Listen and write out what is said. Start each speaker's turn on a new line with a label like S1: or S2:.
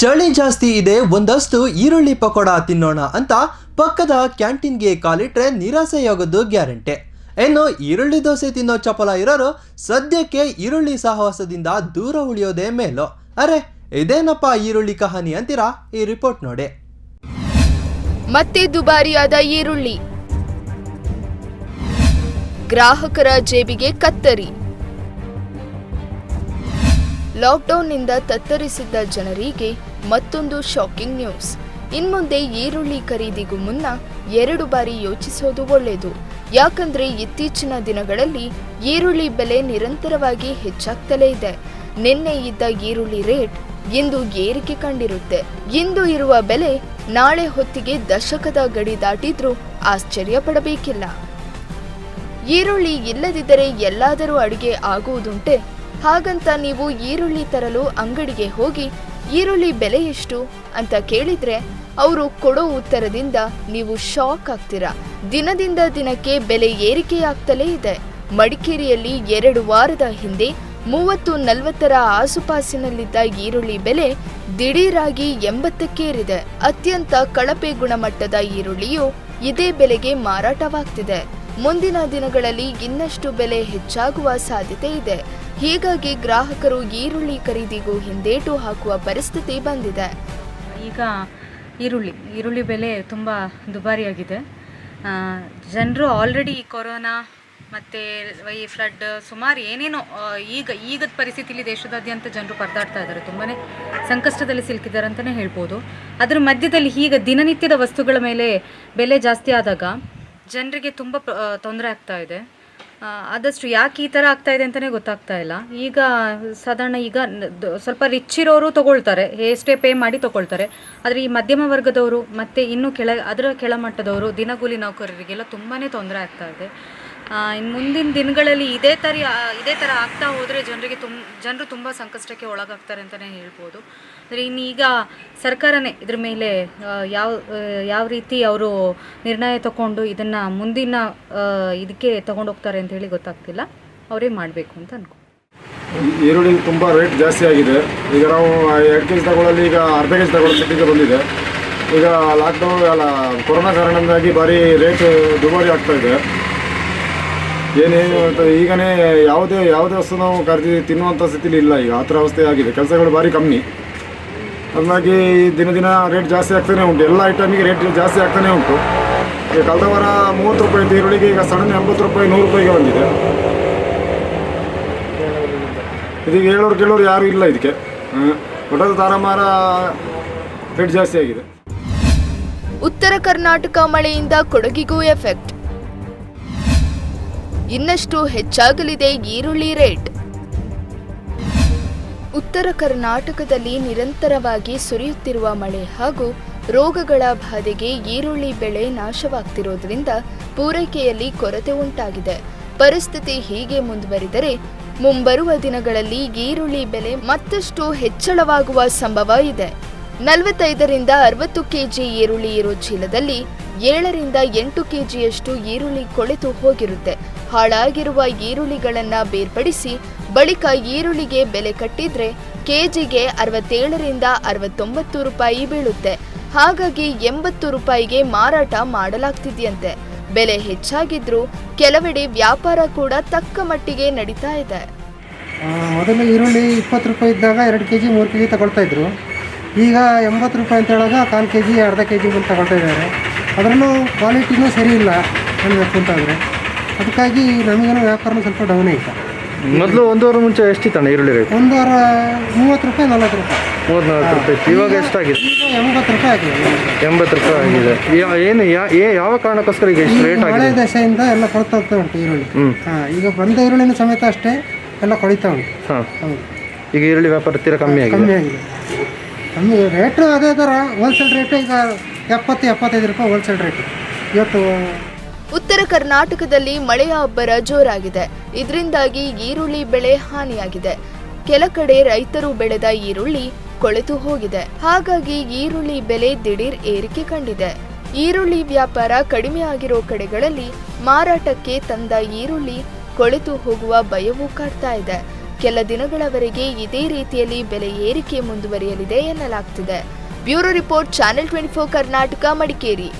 S1: ಚಳಿ ಜಾಸ್ತಿ ಇದೆ, ಒಂದಷ್ಟು ಈರುಳ್ಳಿ ಪಕೋಡ ತಿನ್ನೋಣ ಅಂತ ಪಕ್ಕದ ಕ್ಯಾಂಟೀನ್ಗೆ ಕಾಲಿಟ್ರೆ ನಿರಾಸೆಯಾಗೋದು ಗ್ಯಾರಂಟಿ. ಇನ್ನು ಈರುಳ್ಳಿ ದೋಸೆ ತಿನ್ನೋ ಚಪಲ ಇರೋರು ಸದ್ಯಕ್ಕೆ ಈರುಳ್ಳಿ ಸಾಹಸದಿಂದ ದೂರ ಉಳಿಯೋದೇ ಮೇಲೋ. ಅರೆ, ಇದೇನಪ್ಪ ಈರುಳ್ಳಿ ಕಹಾನಿ ಅಂತೀರಾ? ಈ ರಿಪೋರ್ಟ್ ನೋಡಿ.
S2: ಮತ್ತೆ ದುಬಾರಿಯಾದ ಈರುಳ್ಳಿ. ಗ್ರಾಹಕರ ಜೇಬಿಗೆ ಕತ್ತರಿ. ಲಾಕ್ಡೌನ್ನಿಂದ ತತ್ತರಿಸಿದ್ದ ಜನರಿಗೆ ಮತ್ತೊಂದು ಶಾಕಿಂಗ್ ನ್ಯೂಸ್. ಇನ್ಮುಂದೆ ಈರುಳ್ಳಿ ಖರೀದಿಗೂ ಮುನ್ನ ಎರಡು ಬಾರಿ ಯೋಚಿಸೋದು ಒಳ್ಳೆಯದು. ಯಾಕಂದ್ರೆ ಇತ್ತೀಚಿನ ದಿನಗಳಲ್ಲಿ ಈರುಳ್ಳಿ ಬೆಲೆ ನಿರಂತರವಾಗಿ ಹೆಚ್ಚಾಗ್ತಲೇ ಇದೆ. ನಿನ್ನೆ ಇದ್ದ ಈರುಳ್ಳಿ ರೇಟ್ ಇಂದು ಏರಿಕೆ ಕಂಡಿರುತ್ತೆ. ಇಂದು ಇರುವ ಬೆಲೆ ನಾಳೆ ಹೊತ್ತಿಗೆ ದಶಕದ ಗಡಿ ದಾಟಿದ್ರೂ ಆಶ್ಚರ್ಯ ಪಡಬೇಕಿಲ್ಲ ಈರುಳ್ಳಿ ಇಲ್ಲದಿದ್ದರೆ ಎಲ್ಲಾದರೂ ಅಡುಗೆ ಆಗುವುದುಂಟೆ? ಹಾಗಂತ ನೀವು ಈರುಳ್ಳಿ ತರಲು ಅಂಗಡಿಗೆ ಹೋಗಿ ಈರುಳ್ಳಿ ಬೆಲೆ ಎಷ್ಟು ಅಂತ ಕೇಳಿದ್ರೆ ಅವರು ಕೊಡೋ ಉತ್ತರದಿಂದ ನೀವು ಶಾಕ್ ಆಗ್ತೀರಾ. ದಿನದಿಂದ ದಿನಕ್ಕೆ ಬೆಲೆ ಏರಿಕೆಯಾಗ್ತಲೇ ಇದೆ. ಮಡಿಕೇರಿಯಲ್ಲಿ ಎರಡು ವಾರದ ಹಿಂದೆ ಮೂವತ್ತು ನಲವತ್ತರ ಆಸುಪಾಸಿನಲ್ಲಿದ್ದ ಈರುಳ್ಳಿ ಬೆಲೆ ದಿಢೀರಾಗಿ ಎಂಬತ್ತಕ್ಕೇರಿದೆ. ಅತ್ಯಂತ ಕಳಪೆ ಗುಣಮಟ್ಟದ ಈರುಳ್ಳಿಯು ಇದೇ ಬೆಲೆಗೆ ಮಾರಾಟವಾಗ್ತಿದೆ. ಮುಂದಿನ ದಿನಗಳಲ್ಲಿ ಇನ್ನಷ್ಟು ಬೆಲೆ ಹೆಚ್ಚಾಗುವ ಸಾಧ್ಯತೆ ಇದೆ. ಹೀಗಾಗಿ ಗ್ರಾಹಕರು ಈರುಳ್ಳಿ ಖರೀದಿಗೂ ಹಿಂದೇಟು ಹಾಕುವ ಪರಿಸ್ಥಿತಿ ಬಂದಿದೆ.
S3: ಈಗ ಈರುಳ್ಳಿ ಈರುಳ್ಳಿ ಬೆಲೆ ತುಂಬ ದುಬಾರಿಯಾಗಿದೆ. ಜನರು ಆಲ್ರೆಡಿ ಈ ಕೊರೋನಾ ಮತ್ತು ಈ ಫ್ಲಡ್ ಸುಮಾರು ಏನೇನೋ ಈಗ, ಈಗದ ಪರಿಸ್ಥಿತಿಲಿ ದೇಶದಾದ್ಯಂತ ಜನರು ಪರದಾಡ್ತಾ ಇದ್ದಾರೆ ತುಂಬಾ ಸಂಕಷ್ಟದಲ್ಲಿ ಸಿಲುಕಿದ್ದಾರೆ ಅಂತಲೇ ಹೇಳ್ಬೋದು. ಅದರ ಮಧ್ಯದಲ್ಲಿ ಈಗ ದಿನನಿತ್ಯದ ವಸ್ತುಗಳ ಮೇಲೆ ಬೆಲೆ ಜಾಸ್ತಿ ಆದಾಗ ಜನರಿಗೆ ತುಂಬ ತೊಂದರೆ ಆಗ್ತಾ ಇದೆ. ಆದಷ್ಟು ಯಾಕೆ ಈ ಥರ ಆಗ್ತಾ ಇದೆ ಅಂತಲೇ ಗೊತ್ತಾಗ್ತಾ ಇಲ್ಲ. ಈಗ ಸಾಧಾರಣ ಈಗ ಸ್ವಲ್ಪ ರಿಚ್ ಇರೋರು ತಗೊಳ್ತಾರೆ ಎಷ್ಟೇ ಪೇ ಮಾಡಿ ತಗೊಳ್ತಾರೆ. ಆದರೆ ಈ ಮಧ್ಯಮ ವರ್ಗದವರು ಮತ್ತು ಇನ್ನೂ ಕೆಳ, ಅದರ ಕೆಳಮಟ್ಟದವರು, ದಿನಗೂಲಿ ನೌಕರರಿಗೆಲ್ಲ ತುಂಬಾ ತೊಂದರೆ ಆಗ್ತಾ ಇದೆ. ಇನ್ನು ಮುಂದಿನ ದಿನಗಳಲ್ಲಿ ಇದೇ ಥರ ಇದೇ ಥರ ಆಗ್ತಾ ಹೋದರೆ ಜನರಿಗೆ ತುಂಬ ಜನರು ತುಂಬ ಸಂಕಷ್ಟಕ್ಕೆ ಒಳಗಾಗ್ತಾರೆ ಅಂತಲೇ ಹೇಳ್ಬೋದು. ಅಂದರೆ ಇನ್ನೀಗ ಸರ್ಕಾರನೇ ಇದ್ರ ಮೇಲೆ ಯಾವ ಯಾವ ರೀತಿ ಅವರು ನಿರ್ಣಯ ತಗೊಂಡು ಇದನ್ನು ಮುಂದಿನ ಇದಕ್ಕೆ ತಗೊಂಡೋಗ್ತಾರೆ ಅಂತ ಹೇಳಿ ಗೊತ್ತಾಗ್ತಿಲ್ಲ. ಅವರೇ ಮಾಡಬೇಕು ಅಂತ ಅನ್ಕೊ
S4: ಈರುಳ್ಳಿ ತುಂಬ ರೇಟ್ ಜಾಸ್ತಿ ಆಗಿದೆ. ಈಗ ನಾವು ಎರಡು ಕೆ ಈಗ ಅರ್ಧ ಕೆ ಜಿ ಬಂದಿದೆ. ಈಗ ಲಾಕ್ಡೌನ್ ಅಲ್ಲ, ಕೊರೋನಾ ಕಾರಣದಿಂದಾಗಿ ಭಾರಿ ರೇಟ್ ದುಬಾರಿ ಆಗ್ತಾ ಇದೆ. ಏನೇನು ಅಂತ ಈಗನೇ ಯಾವುದೇ ಯಾವುದೇ ವಸ್ತು ನಾವು ಕರೆದಿ ತಿನ್ನುವಂಥ ಸ್ಥಿತಿಲಿ ಇಲ್ಲ. ಈಗ ಆ ಥರ ಅವಸ್ಥೆ ಆಗಿದೆ. ಕೆಲಸಗಳು ಭಾರಿ ಕಮ್ಮಿ. ಹಾಗಾಗಿ ದಿನ ದಿನ ರೇಟ್ ಜಾಸ್ತಿ ಆಗ್ತಾನೆ ಉಂಟು. ಎಲ್ಲ ಐಟಮಿಗೆ ರೇಟ್ ಜಾಸ್ತಿ ಆಗ್ತಾನೆ ಉಂಟು. ಈಗ ಕಳೆದ ವಾರ ಮೂವತ್ತು ರೂಪಾಯಿ ಅಂತ ಈರುಳ್ಳಿಗೆ, ಈಗ ಸಡನ್ ಎಂಬತ್ತು ರೂಪಾಯಿ, ನೂರು ರೂಪಾಯಿಗೆ ಬಂದಿದೆ. ಇದೀಗ ಹೇಳೋರು ಕೇಳೋರು ಯಾರು ಇಲ್ಲ ಇದಕ್ಕೆ. ಒಟ್ಟದ ತಾರಮಾರ ರೇಟ್ ಜಾಸ್ತಿ ಆಗಿದೆ.
S2: ಉತ್ತರ ಕರ್ನಾಟಕ ಮಳೆಯಿಂದ ಕೊಡಗಿಗೂ ಎಫೆಕ್ಟ್ ಇನ್ನಷ್ಟು ಹೆಚ್ಚಾಗಲಿದೆ ಈರುಳ್ಳಿ ರೇಟ್. ಉತ್ತರ ಕರ್ನಾಟಕದಲ್ಲಿ ನಿರಂತರವಾಗಿ ಸುರಿಯುತ್ತಿರುವ ಮಳೆ ಹಾಗೂ ರೋಗಗಳ ಬಾಧೆಗೆ ಈರುಳ್ಳಿ ಬೆಳೆ ನಾಶವಾಗ್ತಿರೋದ್ರಿಂದ ಪೂರೈಕೆಯಲ್ಲಿ ಕೊರತೆ ಉಂಟಾಗಿದೆ. ಪರಿಸ್ಥಿತಿ ಹೀಗೆ ಮುಂದುವರಿದರೆ ಮುಂಬರುವ ದಿನಗಳಲ್ಲಿ ಈರುಳ್ಳಿ ಬೆಲೆ ಮತ್ತಷ್ಟು ಹೆಚ್ಚಳವಾಗುವ ಸಂಭವ ಇದೆ. ನಲವತ್ತೈದರಿಂದ ಅರವತ್ತು ಕೆಜಿ ಈರುಳ್ಳಿ ಇರೋ ಚೀಲದಲ್ಲಿ ಏಳರಿಂದ ಎಂಟು ಕೆಜಿಯಷ್ಟು ಈರುಳ್ಳಿ ಕೊಳೆತು ಹೋಗಿರುತ್ತೆ. ಹಾಳಾಗಿರುವ ಈರುಳ್ಳಿಗಳನ್ನು ಬೇರ್ಪಡಿಸಿ ಬಳಿಕ ಈರುಳ್ಳಿಗೆ ಬೆಲೆ ಕಟ್ಟಿದ್ರೆ ಕೆಜಿಗೆ ಅರವತ್ತೇಳರಿಂದ ಅರವತ್ತೊಂಬತ್ತು ರೂಪಾಯಿ ಬೀಳುತ್ತೆ. ಹಾಗಾಗಿ ಎಂಬತ್ತು ರೂಪಾಯಿಗೆ ಮಾರಾಟ ಮಾಡಲಾಗ್ತಿದೆಯಂತೆ. ಬೆಲೆ ಹೆಚ್ಚಾಗಿದ್ರೂ ಕೆಲವೆಡೆ ವ್ಯಾಪಾರ ಕೂಡ ತಕ್ಕ ಮಟ್ಟಿಗೆ ನಡೀತಾ ಇದೆ.
S5: ಮೊದಲು ಈರುಳ್ಳಿ ಇಪ್ಪತ್ತು ರೂಪಾಯಿ ಇದ್ದಾಗ ಎರಡು ಕೆ ಜಿ ಮೂರು ಕೆ ಜಿ ತಗೊಳ್ತಾ ಇದ್ರು. ಈಗ ಎಂಬತ್ತು ರೂಪಾಯಿ ಅಂತ ಹೇಳಾಗ ಕಾಲು ಕೆ ಜಿ ಅರ್ಧ ಕೆ ಜಿ ಬಂದು ತಗೊಳ್ತಾ ಇದ್ದಾರೆ. ಅದರಲ್ಲೂ ಕ್ವಾಲಿಟಿನೂ ಸರಿ ಇಲ್ಲ ಅಂತಂದರೆ ಅದಕ್ಕಾಗಿ ನಮಗೇನೋ ವ್ಯಾಪಾರನೂ ಸ್ವಲ್ಪ ಡೌನ್ ಐತೆ
S6: ಮೊದಲು ಒಂದು ವಾರ ಮುಂಚೆ ಎಷ್ಟಿತ್ತಣ್ಣ ಈರುಳ್ಳಿ ರೇಟ್
S5: ಒಂದು ವಾರ ಮೂವತ್ತು ರೂಪಾಯಿ ನಲ್ವತ್ತು ರೂಪಾಯಿ.
S6: ಮೂವತ್ನಾಲ್ಕು ರೂಪಾಯಿ. ಇತ್ತು ಇವಾಗ ಎಷ್ಟಾಗಿದೆ?
S5: ಈಗ ಎಂಬತ್ತು ರೂಪಾಯಿ ಆಗಿದೆ.
S6: ಎಂಬತ್ತು ರೂಪಾಯಿ ಆಗಿದೆ. ಯಾ- ಏನು ಯಾ- ಏ- ಯಾವ ಕಾರಣಕ್ಕೋಸ್ಕರ ಈಗ ಎಷ್ಟು ರೇಟ್
S5: ಮಳೆ
S6: ಆಗಿದೆ?
S5: ದಶೆಯಿಂದ ಎಲ್ಲ ಕೊಡ್ತಾ ಹೋಗ್ತಾ ಉಂಟು ಈರುಳ್ಳಿ.
S6: ಹ್ಮ್.
S5: ಹಾಂ ಈಗ ಬಂದ ಈರುಳ್ಳಿನ ಸಮೇತ ಅಷ್ಟೇ ಎಲ್ಲ ಕೊಡಿತಾ ಉಂಟು.
S6: ಹಾಂ.
S5: ಹೌದು.
S6: ಈಗ ಈರುಳ್ಳಿ ವ್ಯಾಪಾರ ತೀರ ಕಮ್ಮಿ ಆಗಿದೆ.
S5: ಕಮ್ಮಿ ಆಗಿದೆ. ಕಮ್ಮಿ ರೇಟು ಅದೇ ಥರ ಹೋಲ್ಸೇಲ್ ರೇಟು ಈಗ ಎಪ್ಪತ್ತು ಎಪ್ಪತ್ತೈದು ರೂಪಾಯಿ ಹೋಲ್ಸೇಲ್ ರೇಟು ಇವತ್ತು
S2: ಉತ್ತರ ಕರ್ನಾಟಕದಲ್ಲಿ ಮಳೆಯ ಅಬ್ಬರ ಜೋರಾಗಿದೆ. ಇದರಿಂದಾಗಿ ಈರುಳ್ಳಿ ಬೆಳೆ ಹಾನಿಯಾಗಿದೆ. ಕೆಲ ಕಡೆ ರೈತರು ಬೆಳೆದ ಈರುಳ್ಳಿ ಕೊಳೆತು ಹೋಗಿದೆ. ಹಾಗಾಗಿ ಈರುಳ್ಳಿ ಬೆಲೆ ದಿಢೀರ್ ಏರಿಕೆ ಕಂಡಿದೆ. ಈರುಳ್ಳಿ ವ್ಯಾಪಾರ ಕಡಿಮೆ ಆಗಿರೋ ಕಡೆಗಳಲ್ಲಿ ಮಾರಾಟಕ್ಕೆ ತಂದ ಈರುಳ್ಳಿ ಕೊಳೆತು ಹೋಗುವ ಭಯವೂ ಕಾಡ್ತಾ ಇದೆ. ಕೆಲ ದಿನಗಳವರೆಗೆ ಇದೇ ರೀತಿಯಲ್ಲಿ ಬೆಲೆ ಏರಿಕೆ ಮುಂದುವರಿಯಲಿದೆ ಎನ್ನಲಾಗ್ತಿದೆ. Bureau report, channel twenty four Karnataka, Madikeri.